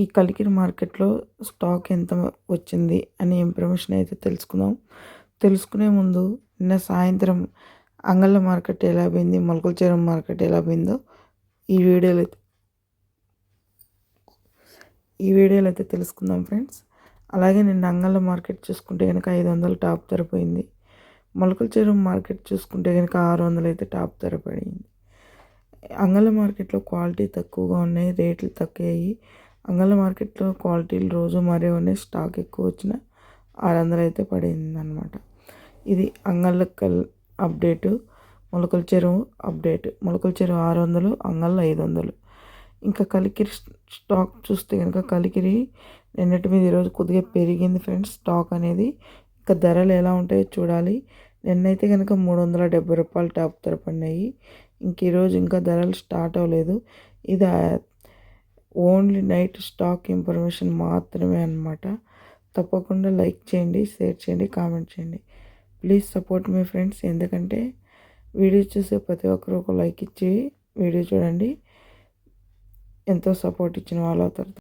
ఈ కలికిరి మార్కెట్లో స్టాక్ ఎంత వచ్చింది అనే ఇన్ఫర్మేషన్ అయితే తెలుసుకుందాం. తెలుసుకునే ముందు నిన్న సాయంత్రం అంగళ్ళ మార్కెట్ ఎలా పోయింది మొలకల చెరువు మార్కెట్ ఎలా పోయిందో ఈ వీడియోలో ఈ వీడియోలో అయితే తెలుసుకుందాం ఫ్రెండ్స్. అలాగే నిన్న అంగళ్ళ మార్కెట్ చూసుకుంటే కనుక ఐదు వందలు టాప్ ధర పోయింది. మొలకల చెరువు మార్కెట్ చూసుకుంటే కనుక ఆరు వందలు అయితే టాప్ ధర పడింది. అంగళ్ళ మార్కెట్లో క్వాలిటీ తక్కువగా ఉన్నాయి రేట్లు తక్కువయ్యి అంగళ్ళ మార్కెట్లో క్వాలిటీలు రోజు మరే ఉన్నాయి స్టాక్ ఎక్కువ వచ్చిన ఆరు వందలు అయితే పడింది అనమాట ఇది అంగళ్ళకల్ అప్డేటు మొలకల చెరువు అప్డేట్. మొలకల చెరువు ఆరు వందలు అంగళ్ళు ఐదు వందలు ఇంకా కలికిరి స్టాక్ చూస్తే కనుక కలికిరి నిన్నటి మీద ఈరోజు కొద్దిగా పెరిగింది ఫ్రెండ్స్. స్టాక్ అనేది ఇంకా ధరలు ఎలా ఉంటాయో చూడాలి. నిన్నైతే కనుక మూడు వందల డెబ్బై రూపాయలు టాప్ ధర పడినాయి. ఇంక ఈరోజు ఇంకా ధరలు స్టార్ట్ అవ్వలేదు. ఇది ఓన్లీ నైట్ స్టాక్ ఇన్ఫర్మేషన్ మాత్రమే అనమాట తప్పకుండా లైక్ చేయండి షేర్ చేయండి కామెంట్ చేయండి. ప్లీజ్ సపోర్ట్ మీ ఫ్రెండ్స్. ఎందుకంటే వీడియో చూసే ప్రతి ఒక్కరు ఒక లైక్ ఇచ్చి వీడియో చూడండి. ఎంతో సపోర్ట్ ఇచ్చిన వాళ్ళు అవుతారు